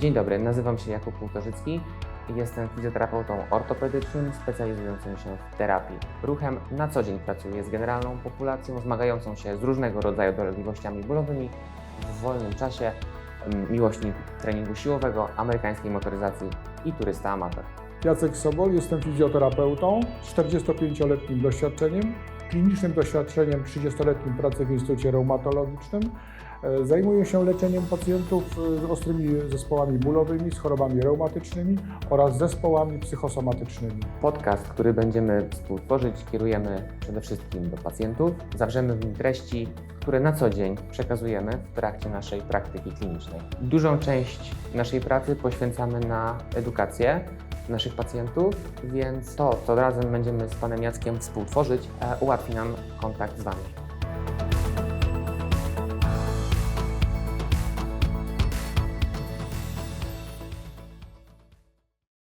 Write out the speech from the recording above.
Dzień dobry, nazywam się Jakub Półtorzycki i jestem fizjoterapeutą ortopedycznym specjalizującym się w terapii. Ruchem na co dzień pracuję z generalną populacją zmagającą się z różnego rodzaju dolegliwościami bólowymi w wolnym czasie, mm, miłośnik treningu siłowego, amerykańskiej motoryzacji i turysta amator. Jacek Sobol, jestem fizjoterapeutą z 45-letnim doświadczeniem, klinicznym doświadczeniem 30-letnim pracy w Instytucie Reumatologicznym. E, Zajmuję się leczeniem pacjentów e, z ostrymi zespołami bólowymi, z chorobami reumatycznymi oraz zespołami psychosomatycznymi. Podcast, który będziemy współtworzyć, kierujemy przede wszystkim do pacjentów. Zawrzemy w nim treści, które na co dzień przekazujemy w trakcie naszej praktyki klinicznej. Dużą część naszej pracy poświęcamy na edukację naszych pacjentów, więc to, co razem będziemy z Panem Jackiem współtworzyć, e, ułatwi nam kontakt z Wami.